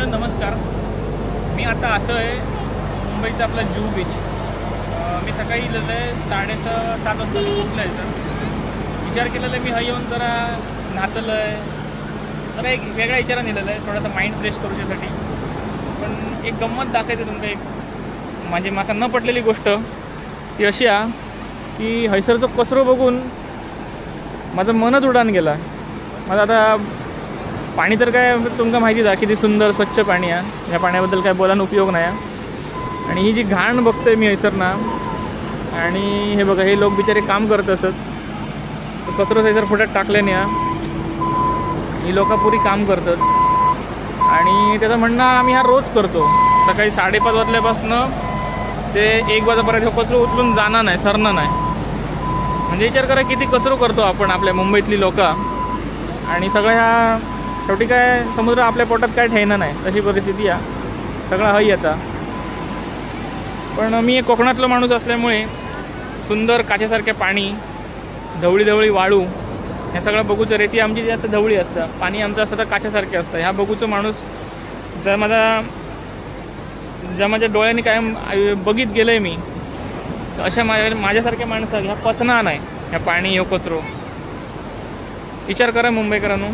Hello नमस्कार. मी आता असं आहे मुंबईचा आपला जुहू बीच मी सकाळी इलेलं आहे साडेसहा सात वाजता मी आहे सर विचार केलेला आहे मी हा येऊन जरा नाचलं आहे. जरा एक वेगळा विचारा नेलेला आहे थोडासा माइंड फ्रेश करूच्यासाठी पण एक गंमत दाखवते तुमका एक. म्हणजे माका न पटलेली गोष्ट ती अशी आ की हैसरचो कचरो बघून माझं मनच उडान गेला. माझं आता पाणी तर काय तुमका माहितीच आहे किती सुंदर स्वच्छ पाणी आहे. या पाण्याबद्दल काय बोलायला उपयोग नाही आहे. आणि ही जी घाण बघतोय मी हैसर ना आणि हे बघा हे लोक बिचारे काम करत असत. कचरो हैसर फुट्यात टाकल्याने नाही हा. ही लोक पुरी काम करतात. आणि त्याचं म्हणणं आम्ही हा रोज करतो. सकाळी साडेपाच वाजल्यापासनं ते एक वाजेपर्यंत हे कचरो उचलून जाणार नाही सरणार नाही. म्हणजे विचार करा किती कचरो करतो आपण आपल्या मुंबईतली लोक. आणि सगळ्या ह्या शेवटी काय समुद्र आपल्या पोटात काय ठेवणं नाही तशी परिस्थिती आहे. सगळा हई आता. पण मी एक माणूस असल्यामुळे सुंदर काचेसारखे पाणी धवळी धवळी वाळू हे सगळं बघूचं रेती आमची आता धवळी असतं पाणी आमचं असतं तर काचेसारखे असतं. ह्या बघूचं माणूस जर माझा ज्या माझ्या डोळ्यांनी कायम बघित गेलं आहे मी तर अशा माझ्या माझ्यासारख्या माणसं ह्या पचना नाही ह्या पाणी ह्यो कचरो. विचार करा मुंबईकरांनो.